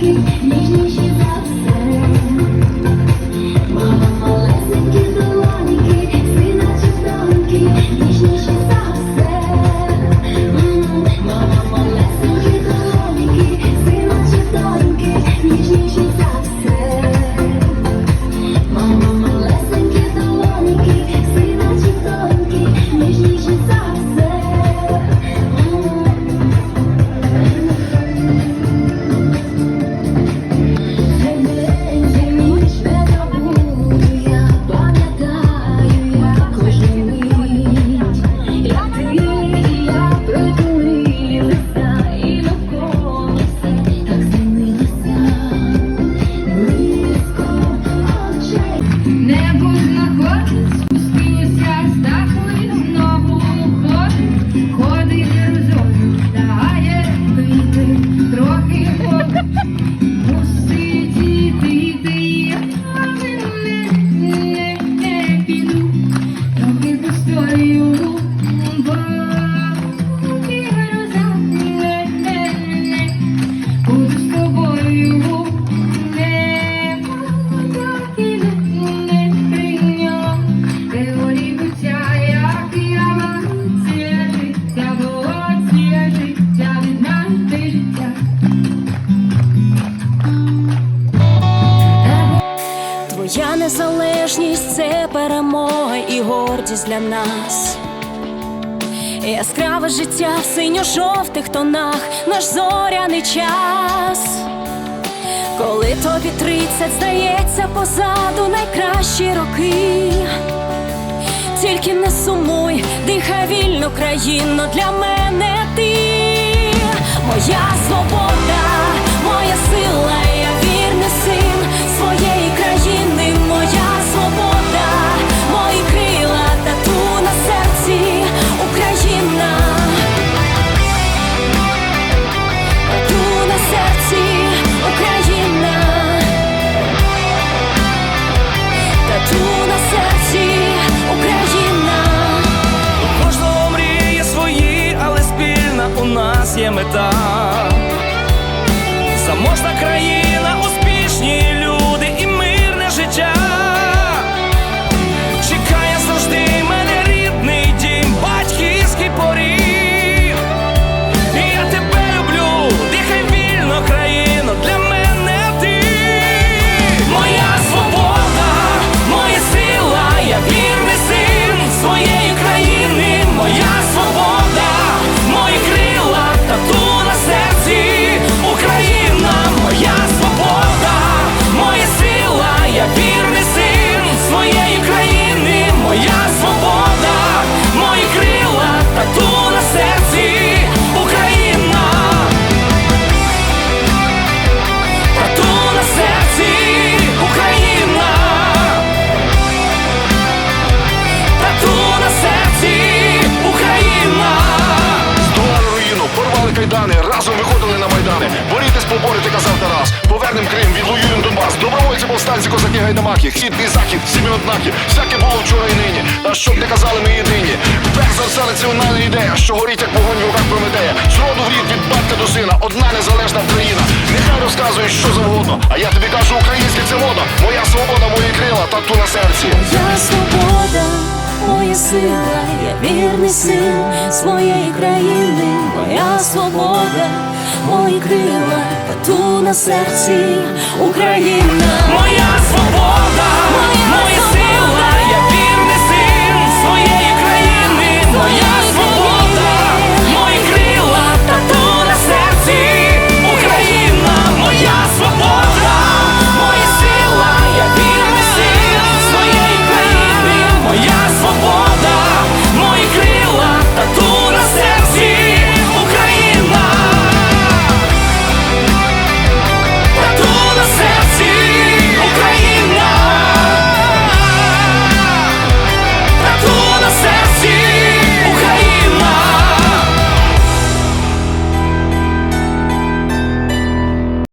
руки, ніжніші за все. Моя незалежність це перемога і гордість для нас. Яскраве життя в синьо-жовтих тонах, наш зоряний час. Коли тобі тридцять здається позаду найкращі роки, тільки не сумуй, дихай вільно країно для мене ти, моя свобода. Мета. Заможна країна, успішні люди повстанці, козаки, гайдамаки, хід і захід, сім'ї однакі. Всяке було вчора і нині. Та щоб не казали, ми єдині. Перш за все національна ідея, що горить, як вогонь в руках Прометея. З роду в рід від батька до сина, одна незалежна країна. Нехай розказують, що завгодно. А я тобі кажу, українське це воно. Моя свобода, мої крила, тату на серці. моя свобода, моя сила, я вірний син своєї країни, моя свобода, мої крила, тату на серці Україна. Моя